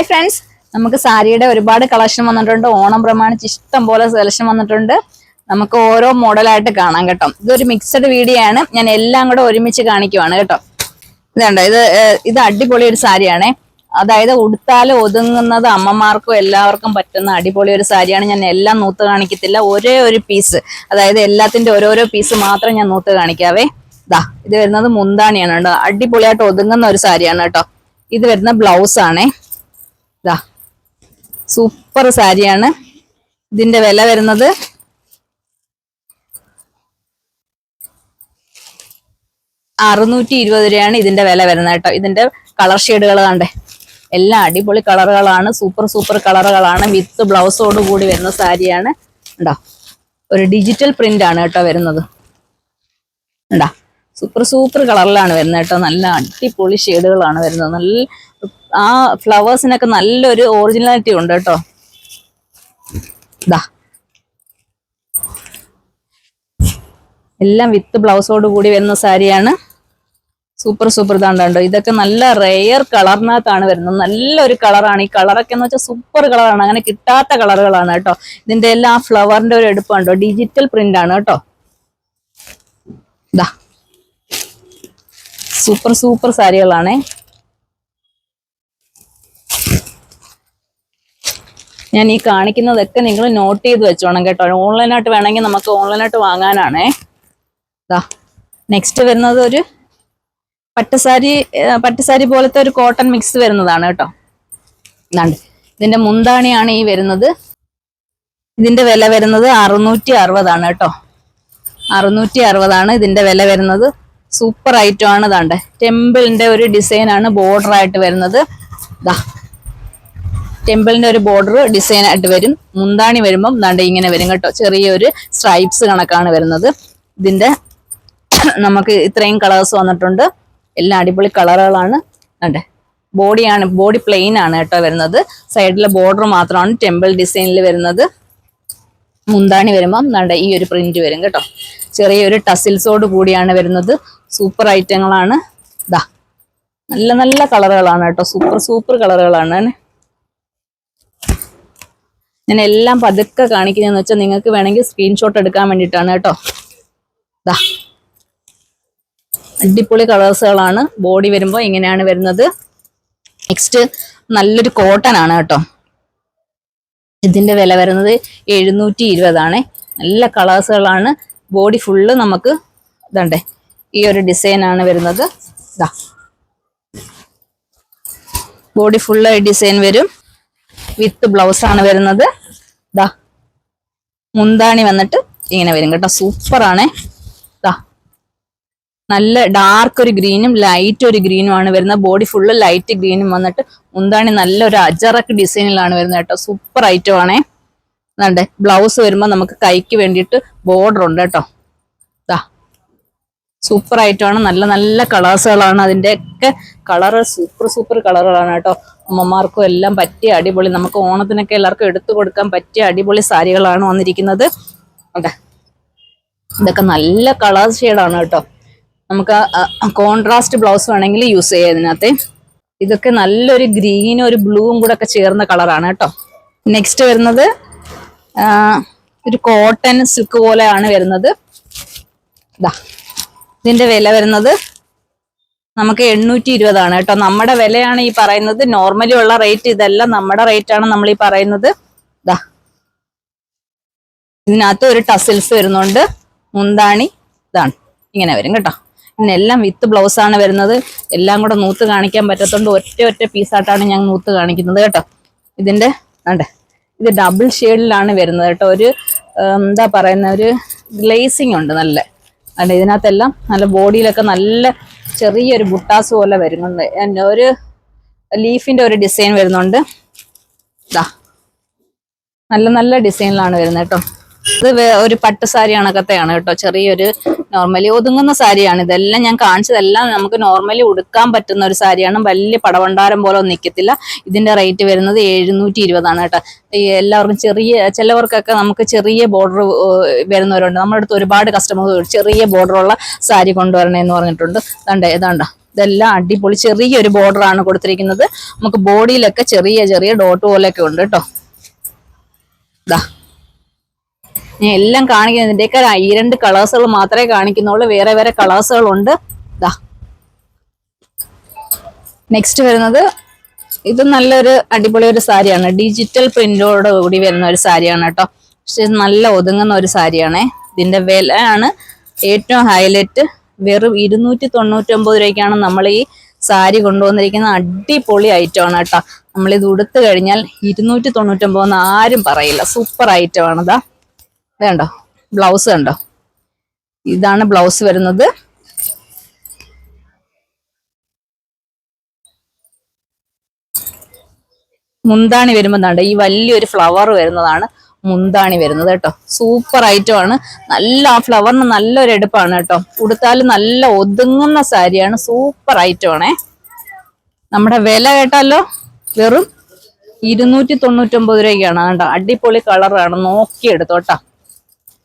Hi friends നമുക്ക് സാരിയുടെ ഒരുപാട് കളക്ഷൻ വന്നിട്ടുണ്ട്. ഓണം പ്രമാണിച്ച് ഇഷ്ടം പോലെ സെലക്ഷൻ വന്നിട്ടുണ്ട്. നമുക്ക് ഓരോ മോഡലായിട്ട് കാണാം കേട്ടോ. ഇതൊരു മിക്സഡ് വീഡിയോ ആണ്. ഞാൻ എല്ലാം കൂടെ ഒരുമിച്ച് കാണിക്കുവാണ് കേട്ടോ. ഇതുണ്ട് ഇത് ഇത് അടിപൊളി ഒരു സാരിയാണ്. അതായത് ഉടുത്താൽ ഒതുങ്ങുന്നത് അമ്മമാർക്കും എല്ലാവർക്കും പറ്റുന്ന അടിപൊളി ഒരു സാരിയാണ്. ഞാൻ എല്ലാം നൂത്ത് കാണിക്കത്തില്ല. ഒരേ ഒരു പീസ് അതായത് എല്ലാത്തിന്റെ ഓരോരോ പീസ് മാത്രം ഞാൻ നൂത്ത് കാണിക്കാവേ. ദാ ഇത് വരുന്നത് മുന്താണിയാണ് കേട്ടോ. അടിപൊളിയായിട്ട് ഒതുങ്ങുന്ന ഒരു സാരിയാണ് കേട്ടോ. ഇത് വരുന്ന ബ്ലൗസ് ആണേ. സൂപ്പർ സാരിയാണ്. ഇതിന്റെ വില വരുന്നത് അറുന്നൂറ്റി ഇരുപത് രൂപയാണ് ഇതിന്റെ വില വരുന്നത് കേട്ടോ. ഇതിന്റെ കളർ ഷെയ്ഡുകൾ കണ്ടേ. എല്ലാം അടിപൊളി കളറുകളാണ്. Super super കളറുകളാണ്. വിത്ത് ബ്ലൗസോട് കൂടി വരുന്ന സാരിയാണ്. ഉണ്ടോ ഒരു ഡിജിറ്റൽ പ്രിന്റ് ആണ് കേട്ടോ വരുന്നത്. ഉണ്ടോ സൂപ്പർ സൂപ്പർ കളറിലാണ് വരുന്നത് കേട്ടോ. നല്ല അടിപൊളി ഷെയ്ഡുകളാണ് വരുന്നത്. നല്ല ആ ഫ്ലവേഴ്സിനൊക്കെ നല്ലൊരു ഒറിജിനാലിറ്റി ഉണ്ട് കേട്ടോ. എല്ലാം വിത്ത് ബ്ലൗസോട് കൂടി വരുന്ന സാരിയാണ്. സൂപ്പർ സൂപ്പർ ഇതാണ്ടോ ഇതൊക്കെ നല്ല റെയർ കളറിനകത്താണ് വരുന്നത്. നല്ലൊരു കളറാണ്. ഈ കളറൊക്കെ എന്ന് വെച്ചാൽ സൂപ്പർ കളറാണ്. അങ്ങനെ കിട്ടാത്ത കളറുകളാണ് കേട്ടോ. ഇതിന്റെ എല്ലാം ആ ഫ്ലവറിന്റെ ഒരു എടുപ്പുണ്ടോ ഡിജിറ്റൽ പ്രിന്റ് ആണ് കേട്ടോ. ഇതാ സൂപ്പർ സൂപ്പർ സാരികളാണേ. ഞാൻ ഈ കാണിക്കുന്നതൊക്കെ നിങ്ങൾ നോട്ട് ചെയ്ത് വെച്ചോണം കേട്ടോ. ഓൺലൈനായിട്ട് വേണമെങ്കിൽ നമുക്ക് ഓൺലൈനായിട്ട് വാങ്ങാനാണേ. ഇതാ നെക്സ്റ്റ് വരുന്നത് ഒരു പട്ടുസാരി പട്ടസാരി പോലത്തെ ഒരു കോട്ടൺ മിക്സ് വരുന്നതാണ് കേട്ടോ. ഇതാണ്ട്. ഇതിന്റെ മുന്താണിയാണ് ഈ വരുന്നത്. ഇതിന്റെ വില വരുന്നത് അറുന്നൂറ്റി അറുപതാണ് കേട്ടോ. അറുന്നൂറ്റി അറുപതാണ് ഇതിന്റെ വില വരുന്നത്. സൂപ്പർ ഐറ്റം ആണ് ഇതാണ്ട്. ടെമ്പിളിന്റെ ഒരു ഡിസൈനാണ് ബോർഡർ ആയിട്ട് വരുന്നത്. ദാ ടെമ്പിളിന്റെ ഒരു ബോർഡർ ഡിസൈൻ ആയിട്ട് വരും. മുന്താണി വരുമ്പം ദാണ്ട് ഇങ്ങനെ വരും കേട്ടോ. ചെറിയൊരു സ്ട്രൈപ്സ് കണക്കാണ് വരുന്നത്. ഇതിന്റെ നമുക്ക് ഇത്രയും കളേഴ്സ് വന്നിട്ടുണ്ട്. എല്ലാം അടിപൊളി കളറുകളാണ്. അണ്ടേ ബോഡിയാണ് ബോഡി പ്ലെയിൻ ആണ് കേട്ടോ വരുന്നത്. സൈഡിലെ ബോർഡർ മാത്രമാണ് ടെമ്പിൾ ഡിസൈനിൽ വരുന്നത്. മുന്താണി വരുമ്പം ദാണ്ട ഈ ഒരു പ്രിന്റ് വരും കേട്ടോ. ചെറിയൊരു ടസിൽസോട് കൂടിയാണ് വരുന്നത്. സൂപ്പർ ഐറ്റങ്ങളാണ്. ദാ നല്ല നല്ല കളറുകളാണ് കേട്ടോ. സൂപ്പർ സൂപ്പർ കളറുകളാണ്. ഞാൻ എല്ലാം പതുക്കെ കാണിക്കുന്നതെന്ന് വെച്ചാൽ നിങ്ങൾക്ക് വേണമെങ്കിൽ സ്ക്രീൻഷോട്ട് എടുക്കാൻ വേണ്ടിയിട്ടാണ് കേട്ടോ. ദാ. അടിപൊളി കളേഴ്സുകളാണ് ബോഡി വരുമ്പോൾ ഇങ്ങനെയാണ് വരുന്നത്. നെക്സ്റ്റ് നല്ലൊരു കോട്ടൺ ആണ് കേട്ടോ. ഇതിന്റെ വില വരുന്നത് എഴുന്നൂറ്റി ഇരുപതാണ് നല്ല കളേഴ്സുകളാണ് ബോഡി ഫുള്ള് നമുക്ക് ഇതണ്ടേ. ഈ ഒരു ഡിസൈൻ ആണ് വരുന്നത്. ഇതാ ബോഡി ഫുള്ള് ഡിസൈൻ വരും. വിത്ത് ബ്ലൗസ് ആണ് വരുന്നത്. മുന്താണി വന്നിട്ട് ഇങ്ങനെ വരും കേട്ടോ. സൂപ്പറാണേ. ദാ. നല്ല ഡാർക്ക് ഒരു ഗ്രീനും ലൈറ്റ് ഒരു ഗ്രീനും ആണ് വരുന്നത്. ബോഡി ഫുള്ള് ലൈറ്റ് ഗ്രീനും വന്നിട്ട് മുന്താണി നല്ലൊരു അജറക്ക് ഡിസൈനിലാണ് വരുന്നത് കേട്ടോ. സൂപ്പർ ഐറ്റം ആണേ. ബ്ലൗസ് വരുമ്പോൾ നമുക്ക് കൈക്ക് വേണ്ടിയിട്ട് ബോർഡർ ഉണ്ട് കേട്ടോ. സൂപ്പർ ആയിട്ടാണ് നല്ല നല്ല കളേഴ്സുകളാണ് അതിന്റെ ഒക്കെ കളർ സൂപ്പർ സൂപ്പർ കളറുകളാണ് കേട്ടോ. അമ്മമാർക്കും എല്ലാം പറ്റിയ അടിപൊളി. നമുക്ക് ഓണത്തിനൊക്കെ എല്ലാവർക്കും എടുത്തു കൊടുക്കാൻ പറ്റിയ അടിപൊളി സാരികളാണ് വന്നിരിക്കുന്നത്. അതെ. ഇതൊക്കെ നല്ല കളർ ഷെയ്ഡാണ് കേട്ടോ. നമുക്ക് കോൺട്രാസ്റ്റ് ബ്ലൗസ് വേണമെങ്കിൽ യൂസ് ചെയ്യാം ഇതിനകത്ത്. ഇതൊക്കെ നല്ലൊരു ഗ്രീനും ഒരു ബ്ലൂവും കൂടെ ഒക്കെ ചേർന്ന കളറാണ് കേട്ടോ. നെക്സ്റ്റ് വരുന്നത് ഒരു കോട്ടൺ സിൽക്ക് പോലെയാണ് വരുന്നത്. ഇതാ ഇതിന്റെ വില വരുന്നത് നമുക്ക് എണ്ണൂറ്റി ഇരുപതാണ് കേട്ടോ. നമ്മുടെ വിലയാണ് ഈ പറയുന്നത്. നോർമലി ഉള്ള റേറ്റ് ഇതല്ല. നമ്മുടെ റേറ്റ് ആണ് നമ്മൾ ഈ പറയുന്നത്. ഇതാ ഇതിനകത്ത് ഒരു ടസിൽസ് വരുന്നുണ്ട്. മുന്താണി. ഇതാണ്. ഇങ്ങനെ വരും കേട്ടോ. ഇതിനെല്ലാം വിത്ത് ബ്ലൗസ് ആണ് വരുന്നത്. എല്ലാം കൂടെ നൂത്ത് കാണിക്കാൻ പറ്റത്തോണ്ട് ഒറ്റ ഒറ്റ പീസായിട്ടാണ് ഞാൻ നൂത്ത് കാണിക്കുന്നത് കേട്ടോ. ഇതിന്റെ ഉണ്ട് ഇത് ഡബിൾ ഷെയ്ഡിലാണ് വരുന്നത് കേട്ടോ. ഒരു എന്താ പറയുന്ന ഒരു ഗ്ലേസിങ് ഉണ്ട് നല്ല. അല്ല ഇതിനകത്തെല്ലാം നല്ല ബോഡിയിലൊക്കെ നല്ല ചെറിയൊരു ബുട്ടാസ് പോലെ വരുന്നുണ്ട്. ഒരു ലീഫിന്റെ ഒരു ഡിസൈൻ വരുന്നുണ്ട്. ഇതാ നല്ല നല്ല ഡിസൈനിലാണ് വരുന്നത് കേട്ടോ. ഇത് ഒരു പട്ട് സാരി കണക്കത്തെയാണ് കേട്ടോ. ചെറിയൊരു നോർമലി ഒതുങ്ങുന്ന സാരിയാണ്. ഇതെല്ലാം ഞാൻ കാണിച്ചതെല്ലാം നമുക്ക് നോർമലി ഉടുക്കാൻ പറ്റുന്ന ഒരു സാരിയാണ്. വലിയ പടവണ്ടാരം പോലെ നിൽക്കത്തില്ല ഇതിന്റെ റേറ്റ് വരുന്നത് എഴുന്നൂറ്റി ഇരുപതാണ് കേട്ടോ എല്ലാവർക്കും ചെറിയ ചിലവർക്കൊക്കെ നമുക്ക് ചെറിയ ബോർഡർ വരുന്നവരുണ്ട്. നമ്മുടെ അടുത്ത് ഒരുപാട് കസ്റ്റമേഴ്സ് ചെറിയ ബോർഡറുള്ള സാരി കൊണ്ടുവരണേന്ന് പറഞ്ഞിട്ടുണ്ട്. ദാണ്ട ഏതാണ്ട ഇതെല്ലാം അടിപൊളി ചെറിയൊരു ബോർഡർ ആണ് കൊടുത്തിരിക്കുന്നത്. നമുക്ക് ബോഡിയിലൊക്കെ ചെറിയ ചെറിയ ഡോട്ട് പോലെയൊക്കെ ഉണ്ട് കേട്ടോ. ഇതാ ഞാൻ എല്ലാം കാണിക്കുന്നത് ഇതിന്റെയൊക്കെ ഈ രണ്ട് കളേഴ്സുകൾ മാത്രമേ കാണിക്കുന്നുള്ളൂ. വേറെ വേറെ കളേഴ്സുകളുണ്ട് ഇതാ നെക്സ്റ്റ് വരുന്നത് ഇത് നല്ലൊരു അടിപൊളി ഒരു സാരിയാണ്. ഡിജിറ്റൽ പ്രിന്റോട് കൂടി വരുന്ന ഒരു സാരിയാണ് കേട്ടോ. പക്ഷെ നല്ല ഒതുങ്ങുന്ന ഒരു സാരിയാണേ. ഇതിന്റെ വിലയാണ് ഏറ്റവും ഹൈലൈറ്റ് വെറും ഇരുന്നൂറ്റി തൊണ്ണൂറ്റൊമ്പത് രൂപയ്ക്കാണ് നമ്മൾ ഈ സാരി കൊണ്ടുവന്നിരിക്കുന്ന അടിപൊളി ഐറ്റം ആണ് കേട്ടോ. നമ്മളിത് ഉടുത്തു കഴിഞ്ഞാൽ ഇരുന്നൂറ്റി തൊണ്ണൂറ്റൊമ്പത് എന്ന് ആരും പറയില്ല. സൂപ്പർ ഐറ്റം വേണ്ടോ ബ്ലൗസ് കണ്ടോ? ഇതാണ് ബ്ലൗസ് വരുന്നത്. മുന്താണി വരുമ്പോൾ ഈ വലിയൊരു ഫ്ലവർ വരുന്നതാണ് മുന്താണി വരുന്നത് കേട്ടോ. സൂപ്പർ ഐറ്റം ആണ്. നല്ല ആ ഫ്ലവറിന് നല്ലൊരു എടുപ്പാണ് കേട്ടോ. ഉടുത്താൽ നല്ല ഒതുങ്ങുന്ന സാരിയാണ്. സൂപ്പർ ഐറ്റം ആണേ. നമ്മുടെ വില കേട്ടാലോ? വെറും ഇരുന്നൂറ്റി തൊണ്ണൂറ്റൊമ്പത് രൂപയ്ക്കാണ്. കേട്ടോ അടിപൊളി കളറാണ് നോക്കിയെടുത്തോട്ടാ.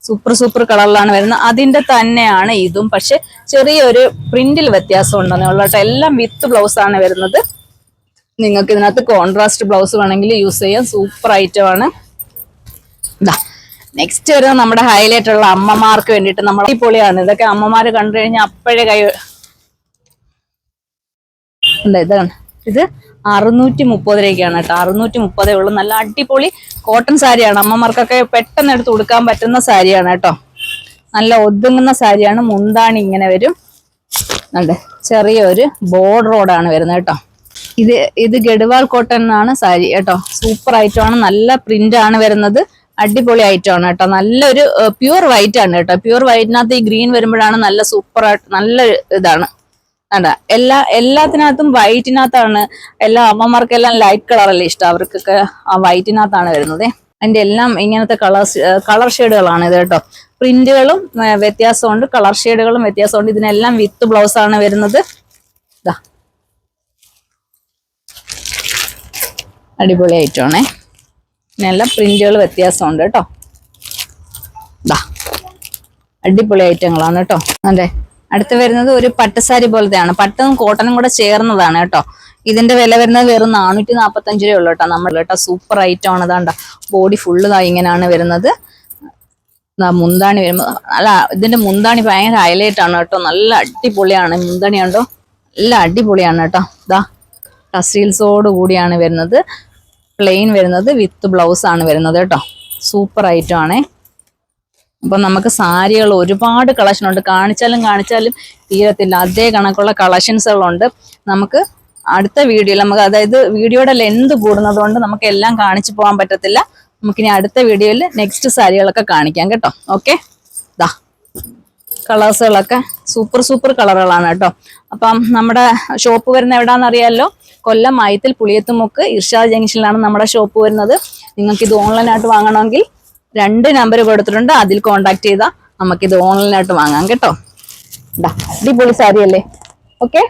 സൂപ്പർ സൂപ്പർ കളറിലാണ് വരുന്നത്. അതിന്റെ തന്നെയാണ് ഇതും. പക്ഷെ ചെറിയൊരു പ്രിന്റിൽ വ്യത്യാസം ഉണ്ടെന്നേ ഉള്ളൂ കേട്ടോ. എല്ലാം വിത്ത് ബ്ലൗസ് ആണ് വരുന്നത്. നിങ്ങൾക്ക് ഇതിനകത്ത് കോൺട്രാസ്റ്റ് ബ്ലൗസ് വേണമെങ്കിൽ യൂസ് ചെയ്യാം. സൂപ്പർ ഐറ്റം ആണ്. നെക്സ്റ്റ് വരുന്നത് നമ്മുടെ ഹൈലൈറ്റ് ഉള്ള അമ്മമാർക്ക് വേണ്ടിയിട്ട് നമ്മൾ പൊളിയാണ് ഇതൊക്കെ അമ്മമാർ കണ്ടു കഴിഞ്ഞാൽ അപ്പോഴേ കൈ ഇതാണ്. ഇത് അറുന്നൂറ്റി മുപ്പത് രൂപയ്ക്കാണ് കേട്ടോ. അറുന്നൂറ്റി മുപ്പതേ ഉള്ളൂ. നല്ല അടിപൊളി കോട്ടൺ സാരിയാണ്. അമ്മമാർക്കൊക്കെ പെട്ടെന്ന് എടുത്ത് ഉടുക്കാൻ പറ്റുന്ന സാരിയാണ് കേട്ടോ. നല്ല ഒതുങ്ങുന്ന സാരിയാണ്. മുന്താണി ഇങ്ങനെ വരും. അതെ ചെറിയൊരു ബോർഡറോടാണ് വരുന്നത് കേട്ടോ. ഇത് ഇത് ഗഡ്വാൾ കോട്ടൺ ആണ് സാരി കേട്ടോ. സൂപ്പർ ഐറ്റം ആണ്. നല്ല പ്രിന്റ് ആണ് വരുന്നത്. അടിപൊളി ഐറ്റം ആണ് കേട്ടോ. നല്ലൊരു പ്യൂർ വൈറ്റ് ആണ് കേട്ടോ. പ്യൂർ വൈറ്റിനകത്ത് ഈ ഗ്രീൻ വരുമ്പോഴാണ് നല്ല സൂപ്പർ ആയിട്ട് നല്ല ഇതാണ്. അതാ. എല്ലാ എല്ലാത്തിനകത്തും വൈറ്റിനകത്താണ് എല്ലാ അമ്മമാർക്കെല്ലാം ലൈറ്റ് കളറല്ലേ ഇഷ്ടം? അവർക്കൊക്കെ ആ വൈറ്റിനകത്താണ് വരുന്നത്. അതിന്റെ എല്ലാം ഇങ്ങനത്തെ കളേഴ്സ് കളർ ഷെയ്ഡുകളാണ് ഇത് കേട്ടോ. പ്രിന്റുകളും വ്യത്യാസമുണ്ട്. കളർ ഷെയ്ഡുകളും വ്യത്യാസമുണ്ട്. ഇതിനെല്ലാം വിത്ത് ബ്ലൗസ് ആണ് വരുന്നത്. ഇതാ അടിപൊളി ആയിട്ടാണേ ഇതിനെല്ലാം പ്രിന്റുകൾ വ്യത്യാസമുണ്ട് കേട്ടോ. ദാ. അടിപൊളി ഐറ്റങ്ങളാണ് കേട്ടോ. അതെ. അടുത്ത് വരുന്നത് ഒരു പട്ടുസാരി പോലത്തെയാണ്. പട്ടും കോട്ടനും കൂടെ ചേർന്നതാണ് കേട്ടോ. ഇതിന്റെ വില വരുന്നത് വെറും നാനൂറ്റി നാപ്പത്തഞ്ച് രൂപ ഉള്ളു കേട്ടോ നമ്മൾ കേട്ടോ. സൂപ്പർ ഐറ്റം ആണ്. ഇതാണ്ട ബോഡി ഫുള്ള് ഇങ്ങനെയാണ് വരുന്നത്. മുന്താണി വരുമ്പോൾ അല്ല ഇതിന്റെ മുന്താണി ഭയങ്കര ഹൈലൈറ്റ് ആണ് കേട്ടോ. നല്ല അടിപൊളിയാണ്. മുന്താണി ഉണ്ടോ നല്ല അടിപൊളിയാണ് കേട്ടോ. ഇതാ ടസീൽസോട് കൂടിയാണ് വരുന്നത്. പ്ലെയിൻ വരുന്നത് വിത്ത് ബ്ലൗസ് ആണ് വരുന്നത് കേട്ടോ. സൂപ്പർ ഐറ്റം ആണേ. അപ്പൊ നമുക്ക് സാരികൾ ഒരുപാട് കളക്ഷൻ ഉണ്ട്. കാണിച്ചാലും കാണിച്ചാലും തീരത്തില്ല. അതേ കണക്കുള്ള കളക്ഷൻസുകളുണ്ട് നമുക്ക് അടുത്ത വീഡിയോയിൽ നമുക്ക് അതായത് വീഡിയോയുടെ ലെന്ത് കൂടുന്നത് കൊണ്ട് നമുക്ക് എല്ലാം കാണിച്ചു പോകാൻ പറ്റത്തില്ല. നമുക്കിനി അടുത്ത വീഡിയോയിൽ നെക്സ്റ്റ് സാരികളൊക്കെ കാണിക്കാം കേട്ടോ. ഓക്കെ ദാ. കളേഴ്സുകളൊക്കെ സൂപ്പർ സൂപ്പർ കളറുകളാണ് കേട്ടോ. അപ്പം നമ്മുടെ ഷോപ്പ് വരുന്ന എവിടാന്ന് അറിയാമല്ലോ കൊല്ലം മയത്തിൽ പുളിയത്തുമുക്ക് ഇർഷാദ് ജംഗ്ഷനിലാണ് നമ്മുടെ ഷോപ്പ് വരുന്നത്. നിങ്ങൾക്ക് ഇത് ഓൺലൈനായിട്ട് വാങ്ങണമെങ്കിൽ രണ്ട് നമ്പർ കൊടുത്തിട്ടുണ്ട്. അതിൽ കോണ്ടാക്ട് ചെയ്താൽ നമുക്കിത് ഓൺലൈനായിട്ട് വാങ്ങാം കേട്ടോ. അടിപൊളി സാരി അല്ലേ? ഓക്കെ